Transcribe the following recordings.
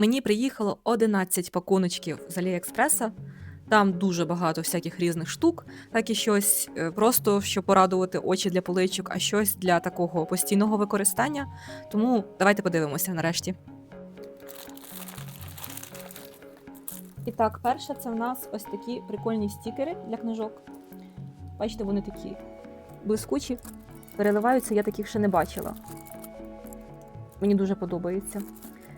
Мені приїхало 11 пакуночків з Аліекспреса. Там дуже багато всяких різних штук, так і щось е, просто, щоб порадувати очі для поличок, а щось для такого постійного використання. Тому давайте подивимося нарешті. І так, перше, це в нас ось такі прикольні стікери для книжок. Бачите, вони такі блискучі, переливаються, я таких ще не бачила. Мені дуже подобається.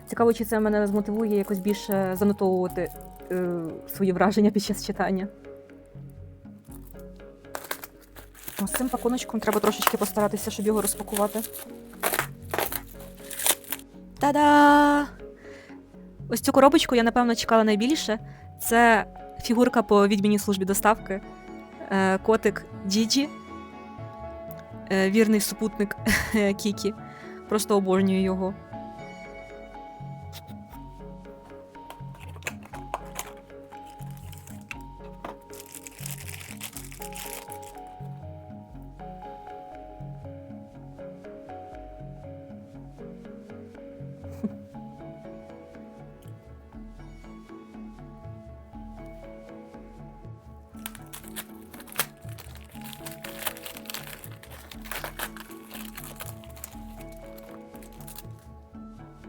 Цікаво, чи це мене змотивує якось більше занотовувати е, свої враження під час читання. З цим пакуночком треба трошечки постаратися, щоб його розпакувати. Та-да! Ось цю коробочку я, напевно, чекала найбільше. Це фігурка по відмінній службі доставки. Е, котик Діджі. Е, вірний супутник Кікі. Просто обожнюю його.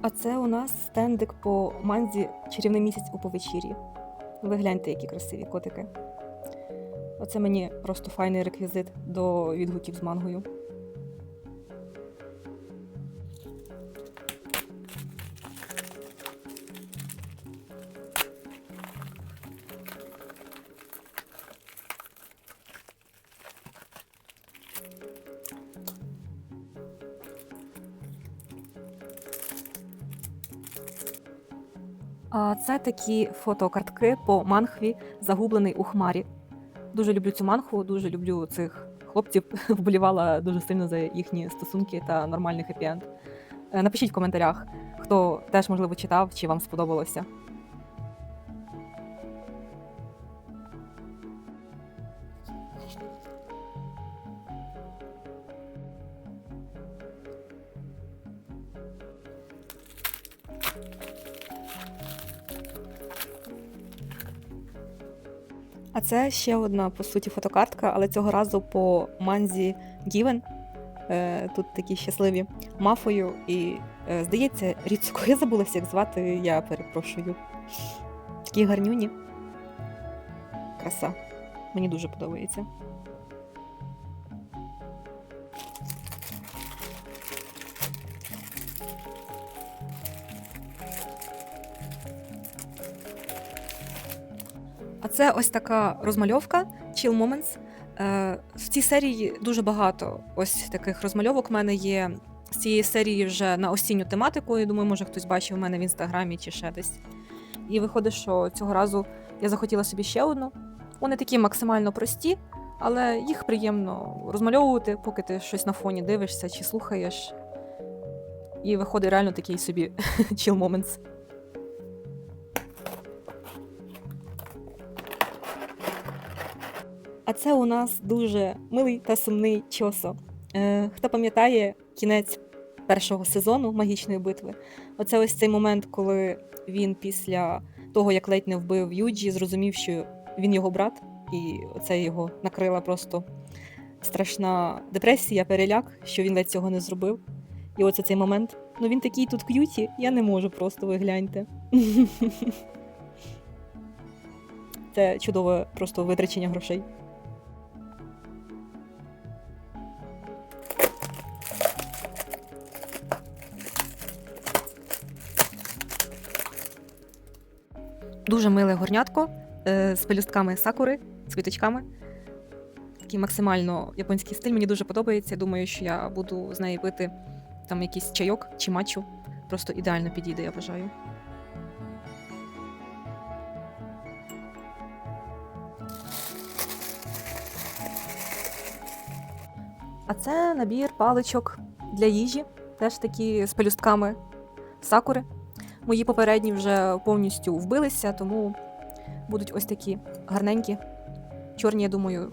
А це у нас стендик по манзі чарівний місяць у повечір'ї. Ви гляньте, які красиві котики. Оце мені просто файний реквізит до відгуків з мангою. Це такі фотокартки по манхві Загублений у хмарі. Дуже люблю цю манхву, дуже люблю цих хлопців. Вболівала дуже сильно за їхні стосунки та нормальний хеппі-енд. Е, Напишіть в коментарях, хто теж можливо читав чи вам сподобалося. Це ще одна, по суті, фотокартка, але цього разу по манзі Гівен. Тут такі щасливі мафою. І, е, здається, Ріцуко, я забулася, як звати, я перепрошую. Такі гарнюні. Краса. Мені дуже подобається. А це ось така розмальовка Chill Moments. Е, В цій серії дуже багато ось таких розмальовок. У мене є з цієї серії вже на осінню тематику. Я думаю, може хтось бачив у мене в інстаграмі чи ще десь. І виходить, що цього разу я захотіла собі ще одну. Вони такі максимально прості, але їх приємно розмальовувати, поки ти щось на фоні дивишся чи слухаєш. І виходить реально такий собі chill moments. А це у нас дуже милий та сумний чосо. Е, хто пам'ятає кінець першого сезону магічної битви? Оце ось цей момент, коли він після того, як ледь не вбив Юджі, зрозумів, що він його брат, і оце його накрила просто страшна депресія, переляк, що він ледь цього не зробив. І оце цей момент. Ну він такий тут к'юті, я не можу просто ви гляньте. Це чудове просто витрачення грошей. Дуже миле горнятко е, з пелюстками сакури, з квіточками. Такий максимально японський стиль. Мені дуже подобається. Думаю, що я буду з нею пити там якийсь чайок чи матчу. Просто ідеально підійде, я вважаю. А це набір паличок для їжі, теж такі з пелюстками сакури. Мої попередні вже повністю вбилися, тому будуть ось такі гарненькі. Чорні, я думаю,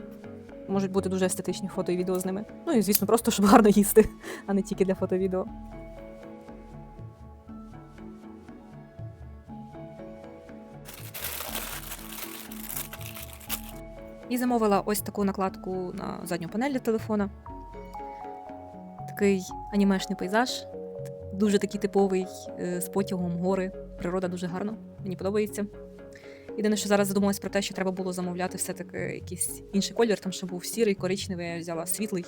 можуть бути дуже естетичні фото і відео з ними. Ну і, звісно, просто щоб гарно їсти, а не тільки для фото відео. І замовила ось таку накладку на задню панель для телефона. Такий анімешний пейзаж дуже такий типовий е, з потягом, гори. Природа дуже гарна, мені подобається. Єдине, що зараз задумалась про те, що треба було замовляти все-таки якийсь інший колір, там ще був сірий, коричневий, я взяла світлий.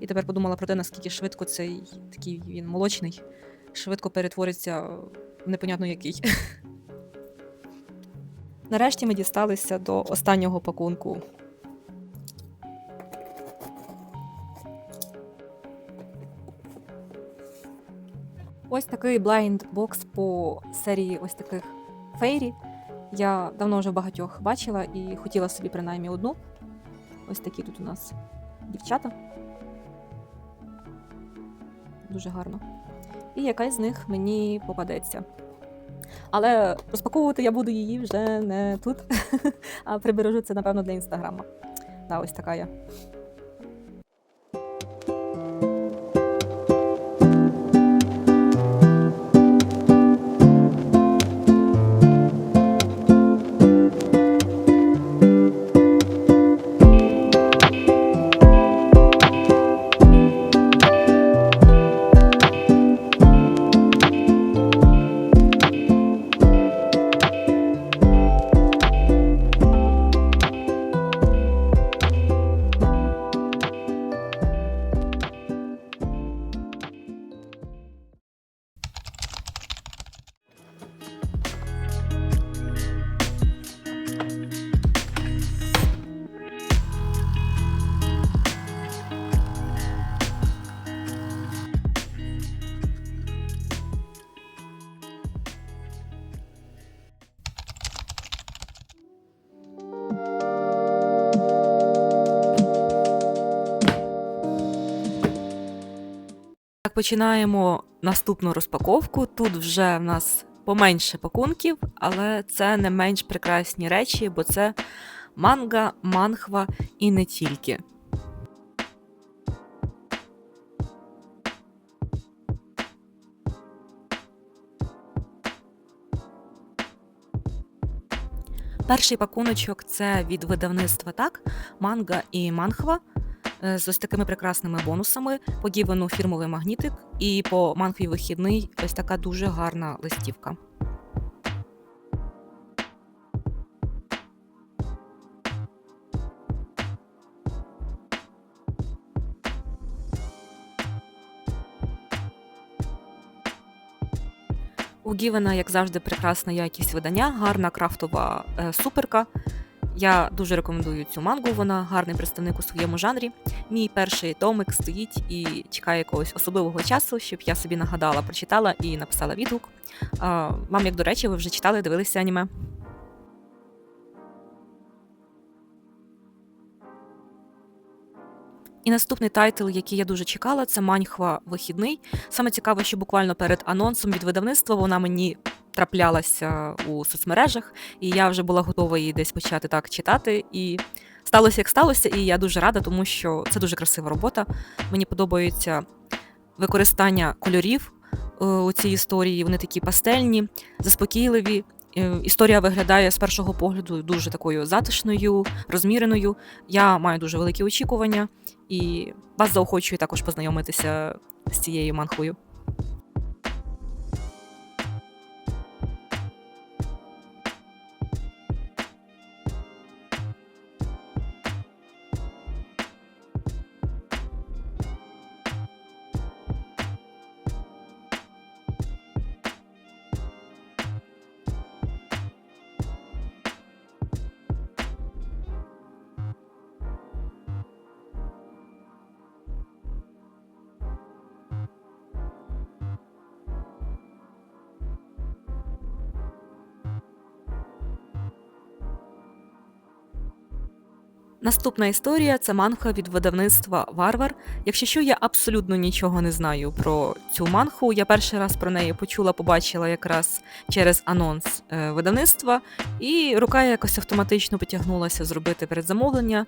І тепер подумала про те, наскільки швидко цей такий він молочний, швидко перетвориться в непонятно який. Нарешті ми дісталися до останнього пакунку. Ось такий blind бокс по серії ось таких фейрі. Я давно вже багатьох бачила і хотіла собі принаймні одну. Ось такі тут у нас дівчата. Дуже гарно. І якась з них мені попадеться. Але розпаковувати я буду її вже не тут, а прибережу це, напевно, для інстаграма. Да, ось така я. Так, починаємо наступну розпаковку. Тут вже в нас поменше пакунків, але це не менш прекрасні речі, бо це манга, манхва і не тільки. Перший пакуночок це від видавництва так, манга і манхва з ось такими прекрасними бонусами. По Гівену фірмовий магнітик, і по манхві вихідний ось така дуже гарна листівка. У Гівена, як завжди, прекрасна якість видання, гарна крафтова е, суперка. Я дуже рекомендую цю мангу, вона гарний представник у своєму жанрі. Мій перший томик стоїть і чекає якогось особливого часу, щоб я собі нагадала, прочитала і написала відгук. Вам, як до речі, ви вже читали, дивилися аніме. І наступний тайтл, який я дуже чекала, це Маньхва Вихідний. Саме цікаво, що буквально перед анонсом від видавництва вона мені траплялася у соцмережах, і я вже була готова її десь почати так читати. І сталося як сталося, і я дуже рада, тому що це дуже красива робота. Мені подобається використання кольорів е, у цій історії. Вони такі пастельні, заспокійливі. Е, Історія виглядає з першого погляду дуже такою затишною, розміреною. Я маю дуже великі очікування і вас заохочую також познайомитися з цією манхвою. Наступна історія це манха від видавництва Варвар. Якщо що, я абсолютно нічого не знаю про цю манху. Я перший раз про неї почула, побачила якраз через анонс е, видавництва, і рука якось автоматично потягнулася зробити передзамовлення.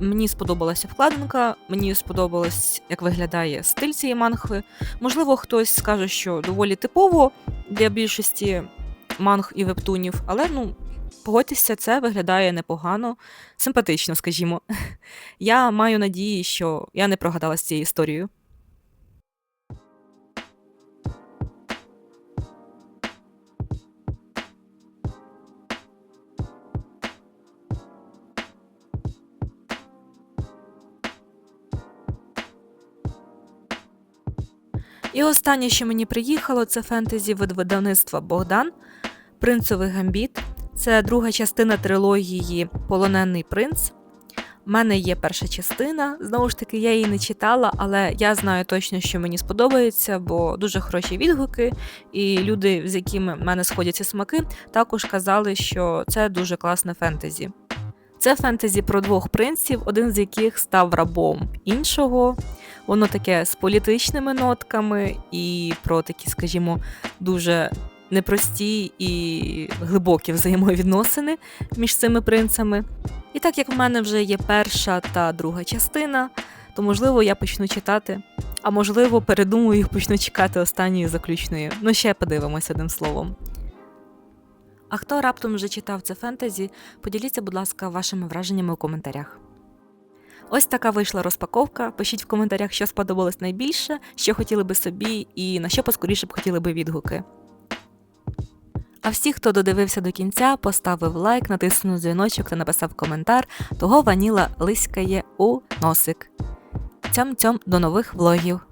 Мені сподобалася вкладинка, мені сподобалось, як виглядає стиль цієї манхви. Можливо, хтось скаже, що доволі типово для більшості манг і вебтунів, але ну Погодьтеся, це виглядає непогано, симпатично, скажімо. Я маю надії, що я не прогадала з цією історією. І останнє, що мені приїхало, це фентезі від видавництва Богдан Принцевий гамбіт. Це друга частина трилогії Полонений принц. У мене є перша частина. Знову ж таки, я її не читала, але я знаю точно, що мені сподобається, бо дуже хороші відгуки, і люди, з якими в мене сходяться смаки, також казали, що це дуже класне фентезі. Це фентезі про двох принців, один з яких став рабом іншого. Воно таке з політичними нотками і про такі, скажімо, дуже непрості і глибокі взаємовідносини між цими принцами. І так як в мене вже є перша та друга частина, то можливо я почну читати, а можливо, передумаю і почну чекати останньої заключної. Ну, ще подивимось одним словом. А хто раптом вже читав це фентезі, поділіться, будь ласка, вашими враженнями у коментарях. Ось така вийшла розпаковка. Пишіть в коментарях, що сподобалось найбільше, що хотіли би собі, і на що поскоріше б хотіли би відгуки. А всі, хто додивився до кінця, поставив лайк, натиснув дзвіночок та написав коментар, того ваніла лиськає у носик. Цьом-цьом до нових влогів!